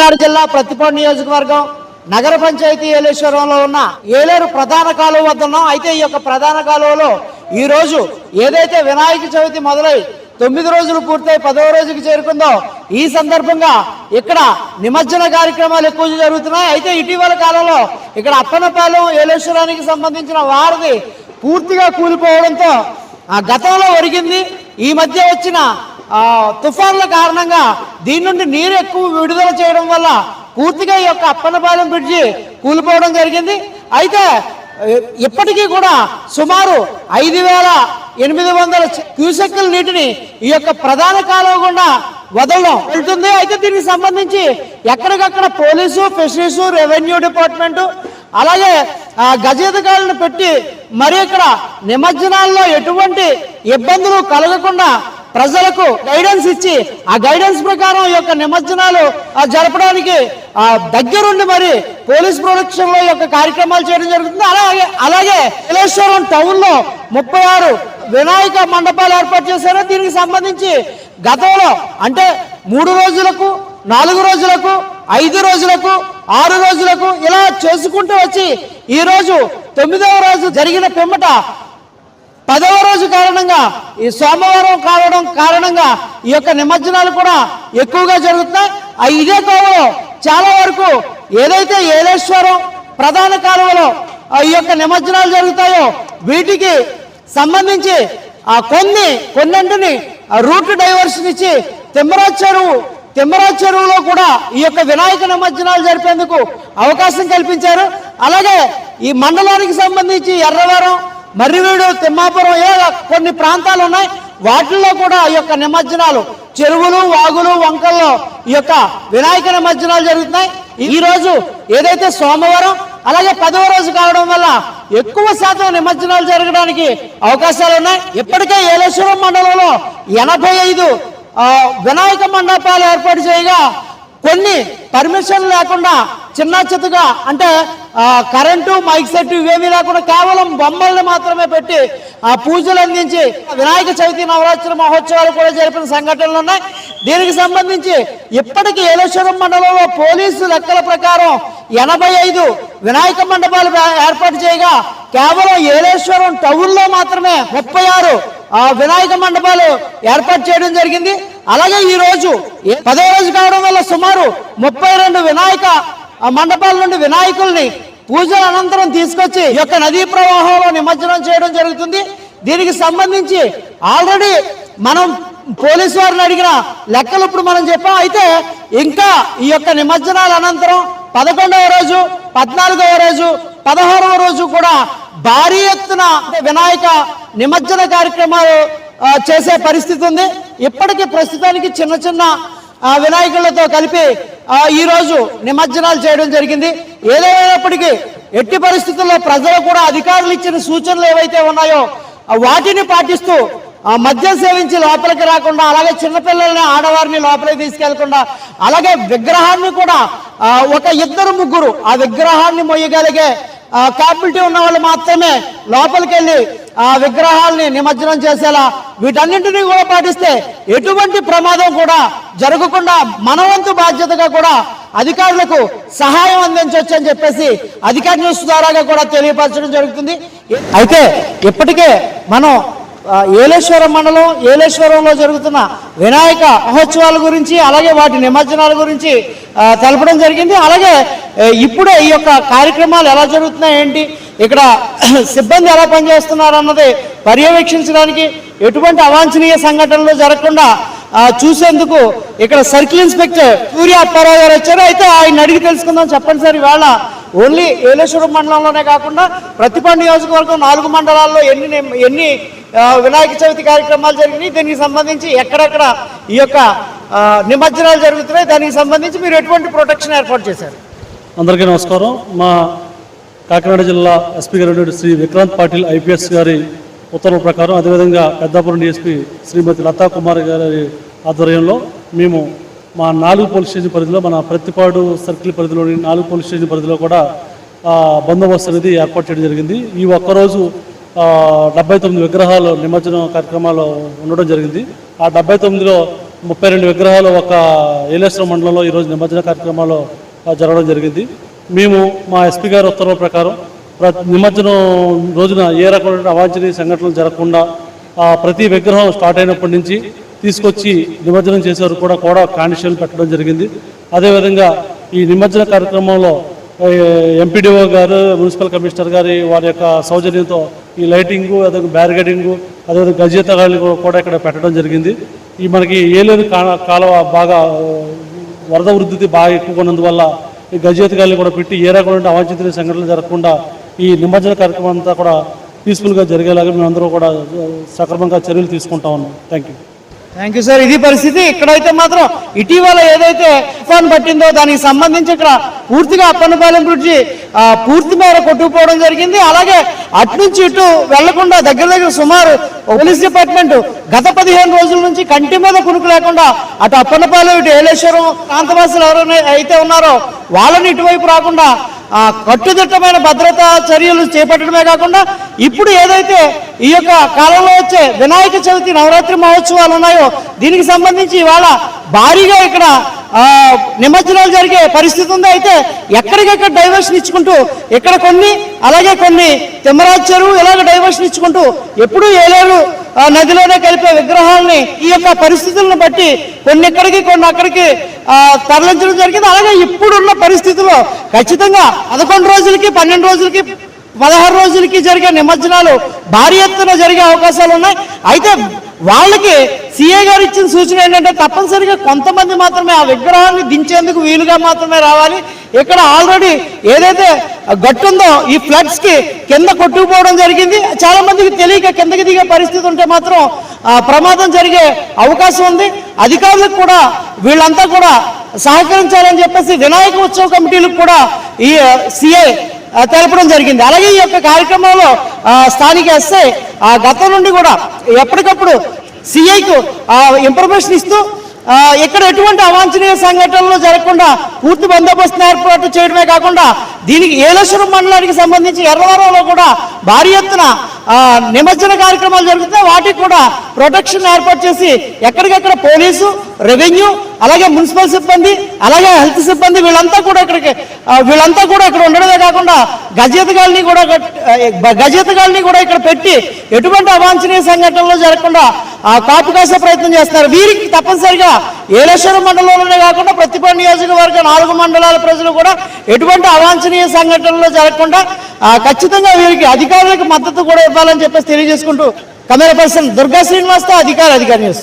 కాకినాడ జిల్లా ప్రతిపాడు నియోజకవర్గం నగర పంచాయతీ ఏలేశ్వరంలో ఉన్న ఏలేరు ప్రధాన కాలువ వద్ద ఉన్నాం. అయితే ఈ యొక్క ప్రధాన కాలువలో ఈ రోజు ఏదైతే వినాయక చవితి మొదలై తొమ్మిది రోజులు పూర్తయి పదవ రోజుకి చేరుకుందో ఈ సందర్భంగా ఇక్కడ నిమజ్జన కార్యక్రమాలు ఎక్కువ జరుగుతున్నాయి. అయితే ఇటీవల కాలంలో ఇక్కడ అప్పనపాలెం ఏలేశ్వరానికి సంబంధించిన వారిది పూర్తిగా కూలిపోవడంతో ఆ గతంలో ఒరిగింది. ఈ మధ్య వచ్చిన తుఫాన్ల కారణంగా దీని నుండి నీరు ఎక్కువ విడుదల చేయడం వల్ల పూర్తిగా ఈ యొక్క అప్పనపాలెం బ్రిడ్జి కూలిపోవడం జరిగింది. అయితే ఇప్పటికీ కూడా సుమారు ఐదు వేల ఎనిమిది వందల క్యూసెక్కుల నీటిని ఈ యొక్క ప్రధాన కాలువ గుండా వదలడం వెళ్తుంది. అయితే దీనికి సంబంధించి ఎక్కడికక్కడ పోలీసు ఫిషరీస్ రెవెన్యూ డిపార్ట్మెంట్ అలాగే గజేతగాళ్ళను పెట్టి మరి ఇక్కడ నిమజ్జనాల్లో ఎటువంటి ఇబ్బందులు కలగకుండా ప్రజలకు గైడెన్స్ ఇచ్చి ఆ గైడెన్స్ ప్రకారం ఈ యొక్క నిమజ్జనాలు ఆ, జరపడానికి ఆ, దగ్గరుండి మరి పోలీస్ ప్రొడక్షన్లో యొక్క కార్యక్రమాలు చేయడం జరుగుతుంది. అలాగే అలాగే విలేశ్వరం టౌన్లో ముప్పై ఆరు వినాయక మండపాలు ఏర్పాటు చేశారు. దీనికి సంబంధించి గతంలో అంటే మూడు రోజులకు నాలుగు రోజులకు ఐదు రోజులకు ఆరు రోజులకు ఇలా చేసుకుంటూ వచ్చి ఈ రోజు తొమ్మిదవ రోజు జరిగిన పిమ్మట పదవ రోజు కారణంగా ఈ సోమవారం కావడం కారణంగా ఈ యొక్క నిమజ్జనాలు కూడా ఎక్కువగా జరుగుతున్నాయి. ఆ ఇదే కాలంలో చాలా వరకు ఏదైతే ఏలేశ్వరం ప్రధాన కాలువలో ఆ ఈ యొక్క నిమజ్జనాలు జరుగుతాయో వీటికి సంబంధించి ఆ కొన్ని కొన్నింటిని ఆ రూట్ డైవర్షన్ ఇచ్చి తిమ్మరాజ్ చెరువు తిమ్మరాజ్ చెరువులో కూడా ఈ యొక్క వినాయక నిమజ్జనాలు జరిపేందుకు అవకాశం కల్పించారు. అలాగే ఈ మండలానికి సంబంధించి ఎర్రవరం మర్రివీడు తిమ్మాపురం ఇలా కొన్ని ప్రాంతాలు ఉన్నాయి. వాటిల్లో కూడా ఈ యొక్క నిమజ్జనాలు చెరువులు వాగులు వంకల్లో ఈ యొక్క వినాయక నిమజ్జనాలు జరుగుతున్నాయి. ఈ రోజు ఏదైతే సోమవారం అలాగే పదవ రోజు కావడం వల్ల ఎక్కువ శాతం నిమజ్జనాలు జరగడానికి అవకాశాలు ఉన్నాయి. ఇప్పటికే ఏలేశ్వరం మండలంలో ఎనభై ఐదు వినాయక మండపాలు ఏర్పాటు చేయగా కొన్ని పర్మిషన్ లేకుండా చిన్న చితగా అంటే కరెంటు మైక్ సెట్ ఇవేమీ లేకుండా కేవలం బొమ్మల్ని మాత్రమే పెట్టి ఆ పూజలు అందించి వినాయక చవితి నవరాత్రి మహోత్సవాలు కూడా జరిపిన సంఘటనలు ఉన్నాయి. దీనికి సంబంధించి ఇప్పటికీ ఏలేశ్వరం మండలంలో పోలీసు లెక్కల ప్రకారం ఎనభై ఐదు వినాయక మండపాలు ఏర్పాటు చేయగా కేవలం ఏలేశ్వరం టౌన్లో మాత్రమే ముప్పై ఆరు వినాయక మండపాలు ఏర్పాటు చేయడం జరిగింది. అలాగే ఈ రోజు పదో రోజు కావడం వల్ల సుమారు ముప్పై రెండు వినాయక ఆ మండపాల నుండి వినాయకుల్ని పూజల అనంతరం తీసుకొచ్చి ఈ యొక్క నదీ ప్రవాహంలో నిమజ్జనం చేయడం జరుగుతుంది. దీనికి సంబంధించి ఆల్రెడీ మనం పోలీసు వారిని అడిగిన లెక్కలు ఇప్పుడు మనం చెప్పాం. అయితే ఇంకా ఈ యొక్క నిమజ్జనాల అనంతరం పదకొండవ రోజు పద్నాలుగవ రోజు పదహారవ రోజు కూడా భారీ ఎత్తున వినాయక నిమజ్జన కార్యక్రమాలు చేసే పరిస్థితి ఉంది. ఇప్పటికీ ప్రస్తుతానికి చిన్న చిన్న వినాయకులతో కలిపి ఈరోజు నిమజ్జనాలు చేయడం జరిగింది. ఏదైనప్పటికీ ఎట్టి పరిస్థితుల్లో ప్రజలు కూడా అధికారులు ఇచ్చిన సూచనలు ఏవైతే ఉన్నాయో వాటిని పాటిస్తూ మద్యం సేవించి లోపలికి రాకుండా అలాగే చిన్నపిల్లల్ని ఆడవారిని లోపలికి తీసుకెళ్ళకుండా అలాగే విగ్రహాన్ని కూడా ఒక ఇద్దరు ముగ్గురు ఆ విగ్రహాన్ని మొయ్యగలిగే క్యాపబిలిటీ ఉన్న వాళ్ళు మాత్రమే లోపలికి వెళ్ళి ఆ విగ్రహాల్ని నిమజ్జనం చేసేలా వీటన్నింటినీ కూడా పాటిస్తే ఎటువంటి ప్రమాదం కూడా జరగకుండా మనవంతు బాధ్యతగా కూడా అధికారులకు సహాయం అందించవచ్చు అని చెప్పేసి అధికార న్యూస్ ద్వారాగా కూడా తెలియపరచడం జరుగుతుంది. అయితే ఇప్పటికే మనం ఏలేశ్వరం మండలం ఏలేశ్వరంలో జరుగుతున్న వినాయక మహోత్సవాల గురించి అలాగే వాటి నిమజ్జనాల గురించి తెలపడం జరిగింది. అలాగే ఇప్పుడే ఈ యొక్క కార్యక్రమాలు ఎలా జరుగుతున్నాయి ఏంటి? ఇక్కడ సిబ్బంది ఎలా పనిచేస్తున్నారు అన్నది పర్యవేక్షించడానికి ఎటువంటి అవాంఛనీయ సంఘటనలు జరగకుండా చూసేందుకు ఇక్కడ సర్కిల్ ఇన్స్పెక్టర్ సూర్య అప్పారావు గారు వచ్చారు. అయితే ఆయన అడిగి తెలుసుకుందాం. చెప్పండి సార్ ఇవాళ ఓన్లీ ఏలేశ్వరం మండలంలోనే కాకుండా ప్రతిపండు నియోజకవర్గం నాలుగు మండలాల్లో ఎన్ని ఎన్ని వినాయక చవితి కార్యక్రమాలు జరిగినాయి. దీనికి సంబంధించి ఎక్కడెక్కడ ఈ యొక్క నిమజ్జనాలు జరుగుతున్నాయి. దానికి సంబంధించి మీరు ఎటువంటి ప్రొటెక్షన్ ఏర్పాటు చేశారు? అందరికీ నమస్కారం. మా కాకినాడ జిల్లా ఎస్పీ గారు శ్రీ విక్రాంత్ పాటిల్ ఐపీఎస్ గారి ఉత్తర్వుల ప్రకారం అదేవిధంగా పెద్దాపురం డిఎస్పీ శ్రీమతి లతా కుమార్ గారి ఆధ్వర్యంలో మేము మా నాలుగు పోలీస్ స్టేషన్ పరిధిలో మన ప్రతిపాడు సర్కిల్ పరిధిలోని నాలుగు పోలీస్ స్టేషన్ పరిధిలో కూడా బందోబస్తు అనేది ఏర్పాటు చేయడం జరిగింది. ఈ ఒక్కరోజు డెబ్బై తొమ్మిది విగ్రహాలు నిమజ్జనం కార్యక్రమాలు ఉండడం జరిగింది. ఆ డెబ్బై తొమ్మిదిలో ముప్పై రెండు విగ్రహాలు ఒక ఏలేశ్వరం మండలంలో ఈరోజు నిమజ్జన కార్యక్రమాలు జరగడం జరిగింది. మేము మా ఎస్పీ గారి ఉత్తర్వుల ప్రకారం నిమజ్జనం రోజున ఏ రకమైన అవాంఛనీయ సంఘటనలు జరగకుండా ప్రతి విగ్రహం స్టార్ట్ అయినప్పటి నుంచి తీసుకొచ్చి నిమజ్జనం చేసేవారు కూడా కూడా కానిస్టేబుల్ పెట్టడం జరిగింది. అదేవిధంగా ఈ నిమజ్జన కార్యక్రమంలో ఎంపీడీఓ గారు మున్సిపల్ కమిషనర్ గారి వారి యొక్క సౌజన్యంతో ఈ లైటింగు అదే బ్యారిగేడింగు అదేవిధంగా గజేతగాళ్ళు కూడా ఇక్కడ పెట్టడం జరిగింది. ఈ మనకి ఏలేరు కా- కాలువ బాగా వరద వృద్ధి బాగా ఎక్కువ ఉన్నందువల్ల గజేతగాళ్ళు కూడా పెట్టి ఏ రకమైన అవాంఛనీయ సంఘటనలు జరగకుండా ఈ నిమజ్జన కార్యక్రమం అంతా కూడా పీస్ఫుల్గా జరిగేలాగా మేమందరూ కూడా సక్రమంగా చర్యలు తీసుకుంటా ఉన్నాం. Thank you thank you sir ఇది పరిస్థితి. ఇక్కడైతే మాత్రం ఇటీవల ఏదైతే తుఫాన్ పట్టిందో దానికి సంబంధించి ఇక్కడ పూర్తిగా అప్పన్నపాలెం బ్రిడ్జి పూర్తి మేర కొట్టుకుపోవడం జరిగింది. అలాగే అటు నుంచి ఇటు వెళ్ళకుండా దగ్గర దగ్గర సుమారు పోలీస్ డిపార్ట్మెంట్ గత పదిహేను రోజుల నుంచి కంటి మీద కునుకు లేకుండా అటు అప్పన్నపాలెం ఇటు ఏలేశ్వరం ప్రాంతవాసులు ఎవరైనా అయితే ఉన్నారో వాళ్ళని ఇటువైపు రాకుండా ఆ కట్టుదిట్టమైన భద్రతా చర్యలు చేపట్టడమే కాకుండా ఇప్పుడు ఏదైతే ఈ యొక్క కాలంలో వచ్చే వినాయక చవితి నవరాత్రి మహోత్సవాలు ఉన్నాయో దీనికి సంబంధించి ఇవాళ భారీగా ఇక్కడ నిమజ్జనాలు జరిగే పరిస్థితి ఉంది. అయితే ఎక్కడికెక్కడ డైవర్షన్ ఇచ్చుకుంటూ ఇక్కడ కొన్ని అలాగే కొన్ని తిమ్మరాజ్ చెరువు ఇలాగ డైవర్షన్ ఇచ్చుకుంటూ ఎప్పుడూ ఏలేరు ఆ, నదిలోనే కలిపే విగ్రహాలని ఈ యొక్క పరిస్థితులను బట్టి కొన్ని ఇక్కడికి కొన్ని అక్కడికి తరలించడం జరిగింది. అలాగే ఇప్పుడున్న పరిస్థితుల్లో ఖచ్చితంగా పదకొండు రోజులకి పన్నెండు రోజులకి పదహారు రోజులకి జరిగే నిమజ్జనాలు భారీ ఎత్తున జరిగే అవకాశాలు ఉన్నాయి. అయితే వాళ్ళకి సీఏ గారు ఇచ్చిన సూచన ఏంటంటే తప్పనిసరిగా కొంతమంది మాత్రమే ఆ విగ్రహాన్ని దించేందుకు వీలుగా మాత్రమే రావాలి. ఇక్కడ ఆల్రెడీ ఏదైతే గట్టు ఉందో ఈ ఫ్లడ్స్కి కింద కొట్టుకుపోవడం జరిగింది. చాలా మందికి తెలియక కిందకి దిగే పరిస్థితి ఉంటే మాత్రం ప్రమాదం జరిగే అవకాశం ఉంది. అధికారులకు కూడా వీళ్ళంతా కూడా సహకరించాలని చెప్పేసి వినాయక ఉత్సవ కమిటీలకు కూడా ఈ సిఐ తెలపడం జరిగింది. అలాగే ఈ యొక్క కార్యక్రమంలో ఆ, స్థానిక ఎస్ఐ ఆ గతం నుండి కూడా ఎప్పటికప్పుడు సిఐకు ఇన్ఫర్మేషన్ ఇస్తూ ఇక్కడ ఎటువంటి అవాంఛనీయ సంఘటనలు జరగకుండా పూర్తి బందోబస్తు ఏర్పాటు చేయడమే కాకుండా దీనికి ఏలేశ్వరం మండలానికి సంబంధించి ఎర్రవరంలో కూడా భారీ ఎత్తున నిమజ్జన కార్యక్రమాలు జరుగుతాయి వాటికి కూడా ప్రొటెక్షన్ ఏర్పాటు చేసి ఎక్కడికెక్కడ పోలీసు రెవెన్యూ అలాగే మున్సిపల్ సిబ్బంది అలాగే హెల్త్ సిబ్బంది వీళ్ళంతా కూడా ఇక్కడికి వీళ్ళంతా కూడా ఇక్కడ ఉండడమే కాకుండా గజేతగాళ్ళని కూడా గజేతగాళ్ళని కూడా ఇక్కడ పెట్టి ఎటువంటి అవాంఛనీయ సంఘటనలు జరగకుండా ఆ, కాపు కాసే ప్రయత్నం చేస్తున్నారు. వీరికి తప్పనిసరిగా ఏలేశ్వరం మండలంలోనే కాకుండా ప్రతిభ నియోజకవర్గ నాలుగు మండలాల ప్రజలు కూడా ఎటువంటి అవాంఛనీయ సంఘటనలు జరగకుండా ఖచ్చితంగా వీరికి అధికారులకు మద్దతు కూడా ఇవ్వాలని చెప్పేసి తెలియజేసుకుంటూ కెమెరా పర్సన్ దుర్గా శ్రీనివాస్తో అధికార అధికారి న్యూస్.